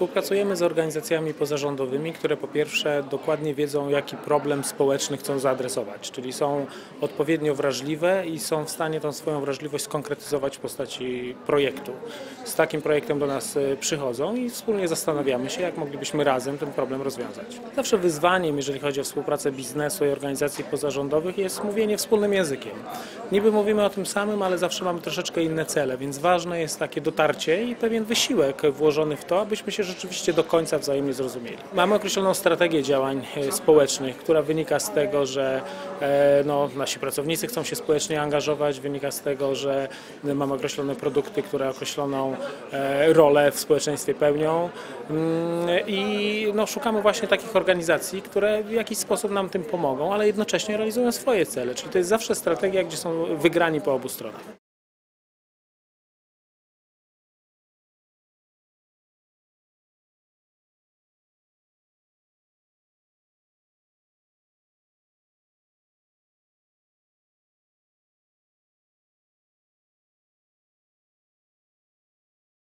Współpracujemy z organizacjami pozarządowymi, które po pierwsze dokładnie wiedzą, jaki problem społeczny chcą zaadresować, czyli są odpowiednio wrażliwe i są w stanie tą swoją wrażliwość skonkretyzować w postaci projektu. Z takim projektem do nas e, przychodzą i wspólnie zastanawiamy się, jak moglibyśmy razem ten problem rozwiązać. Zawsze wyzwaniem, jeżeli chodzi o współpracę biznesu i organizacji pozarządowych, jest mówienie wspólnym językiem. Niby mówimy o tym samym, ale zawsze mamy troszeczkę inne cele, więc ważne jest takie dotarcie i pewien wysiłek włożony w to, abyśmy się rzeczywiście do końca wzajemnie zrozumieli. Mamy określoną strategię działań e, społecznych, która wynika z tego, że e, no, nasi pracownicy chcą się społecznie angażować, wynika z tego, że mamy określone produkty, które określoną e, rolę w społeczeństwie pełnią Mm, i no, szukamy właśnie takich organizacji, które w jakiś sposób nam tym pomogą, ale jednocześnie realizują swoje cele, czyli to jest zawsze strategia, gdzie są wygrani po obu stronach.